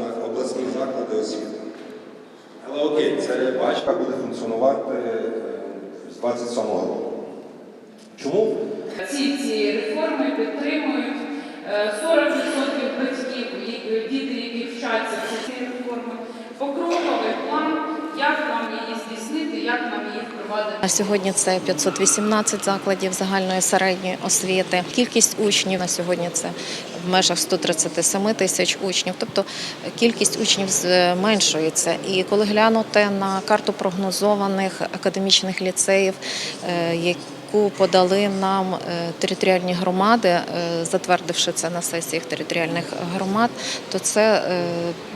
на обласні заклади освіти. Але окей, це бачка буде функціонувати е, з 27-го року. Чому? Ці ці реформи підтримують е, 40% батьків, діти, які вчаться в цій реформи. Покроковий план, як нам її здійснити, як нам її впровадити. На сьогодні це 518 закладів загальної середньої освіти. Кількість учнів на сьогодні це в межах 137 тисяч учнів. Тобто кількість учнів зменшується. І коли глянути на карту прогнозованих академічних ліцеїв, е, яку подали нам е, територіальні громади, е, затвердивши це на сесіях територіальних громад, то це е,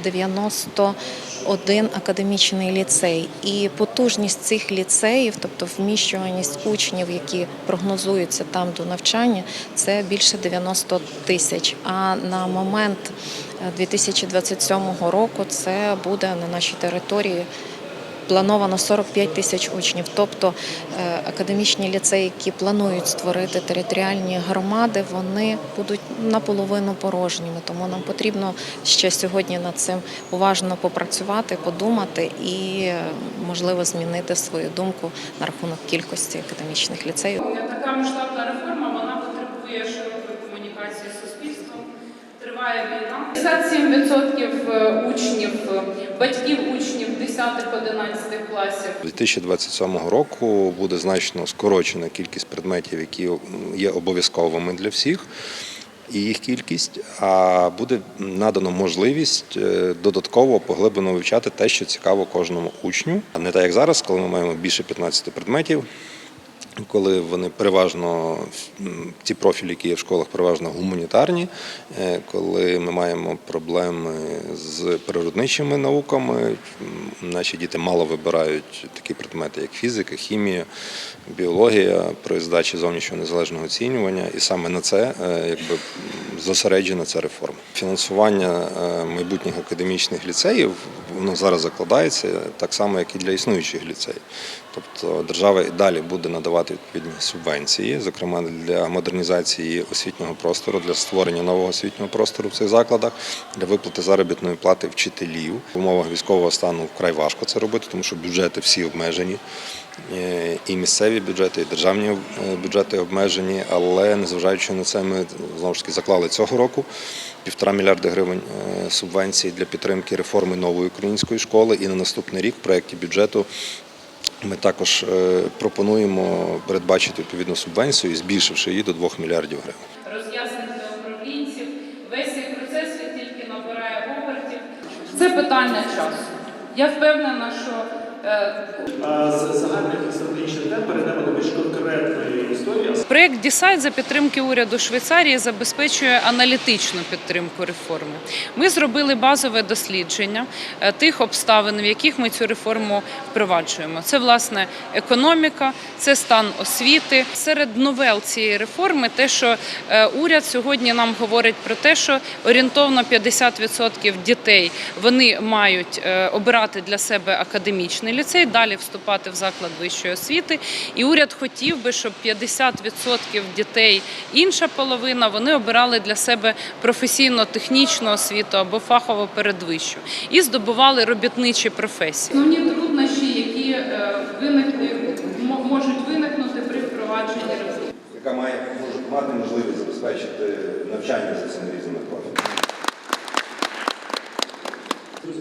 91 академічний ліцей. І потужність цих ліцеїв, тобто вміщуваність учнів, які прогнозуються там до навчання, це більше 90 тисяч. А на момент е, 2027 року це буде на нашій території плановано 45 тисяч учнів. Тобто е, академічні ліцеї, які планують створити територіальні громади, вони будуть наполовину порожніми. Тому нам потрібно ще сьогодні над цим уважно попрацювати, подумати і можливо змінити свою думку на рахунок кількості академічних ліцеїв. Така масштабна реформа 57% учнів, е, батьків учнів 10-11 класів 2027 року буде значно скорочена кількість предметів, які є обов'язковими для всіх. І їх кількість, а буде надано можливість е, додатково поглиблено вивчати те, що цікаво кожному учню. А Не так як зараз, коли ми маємо більше 15 предметів, коли вони переважно ті профілі, які є в школах, переважно гуманітарні, е, коли ми маємо проблеми з природничими науками, наші діти мало вибирають такі предмети, як фізика, хімія, біологія при здачі зовнішнього незалежного оцінювання, і саме на це е, якби зосереджена ця реформа. Фінансування е, майбутніх академічних ліцеїв воно зараз закладається так само, як і для існуючих ліцеїв. Тобто держава і далі буде надавати відповідні субвенції, зокрема для модернізації освітнього простору, для створення нового освітнього простору в цих закладах, для виплати заробітної плати вчителів. В умовах військового стану вкрай важко це робити, тому що бюджети всі обмежені. Е, І місцеві бюджети, і державні е, бюджети обмежені, але незважаючи на це, ми знову ж таки заклали цього року півтора мільярда гривень е, субвенцій для підтримки реформи нової української школи. І на наступний рік в проєкті бюджету ми також пропонуємо передбачити відповідну субвенцію, збільшивши її до 2 мільярдів гривень. роз'яснень для управлінців. Весь цей процес він тільки набирає обертів. Це питання часу. Я впевнена, що Проєкт Дісайт за підтримки уряду Швейцарії забезпечує аналітичну підтримку реформи. Ми зробили базове дослідження е, тих обставин, в яких ми цю реформу впроваджуємо. Це власне економіка, це стан освіти. Серед новел цієї реформи, те, що е, уряд сьогодні нам говорить про те, що орієнтовно 50% дітей вони мають е, обирати для себе академічний ліцей, далі вступати в заклад вищої освіти. І уряд хотів би, щоб 50% дітей, інша половина, вони обирали для себе професійно-технічну освіту або фахово передвищу і здобували робітничі професії. основні труднощі, які е, виникли, можуть виникнути при впровадженні реформи. Яка має може мати можливість забезпечити навчання за цими різними профілями. Друзі,